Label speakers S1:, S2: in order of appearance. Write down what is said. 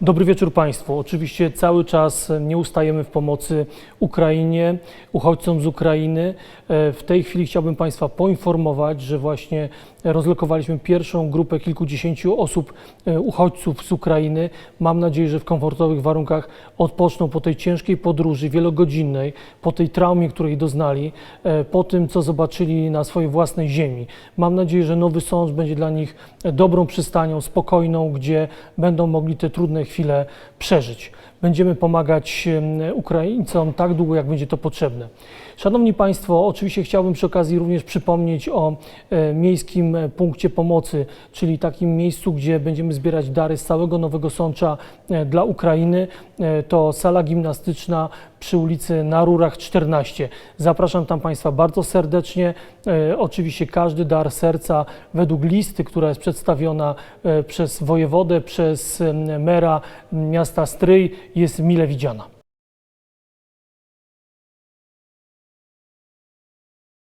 S1: Dobry wieczór Państwu. Oczywiście cały czas nie ustajemy w pomocy Ukrainie, uchodźcom z Ukrainy. E, W tej chwili chciałbym Państwa poinformować, że właśnie rozlokowaliśmy pierwszą grupę kilkudziesięciu osób, e, uchodźców z Ukrainy. Mam nadzieję, że w komfortowych warunkach odpoczną po tej ciężkiej podróży wielogodzinnej, po tej traumie, której doznali, e, po tym, co zobaczyli na swojej własnej ziemi. Mam nadzieję, że Nowy Sącz będzie dla nich dobrą przystanią, spokojną, gdzie będą mogli te trudne chwile przeżyć. Będziemy pomagać Ukraińcom tak długo, jak będzie to potrzebne. Szanowni Państwo, oczywiście chciałbym przy okazji również przypomnieć o e, miejskim e, punkcie pomocy, czyli takim miejscu, gdzie będziemy zbierać dary z całego Nowego Sącza e, dla Ukrainy. To sala gimnastyczna przy ulicy na Rurach 14. Zapraszam tam Państwa bardzo serdecznie. E, Oczywiście każdy dar serca według listy, która jest przedstawiona e, przez wojewodę, przez mera miasta Stryj jest mile widziana.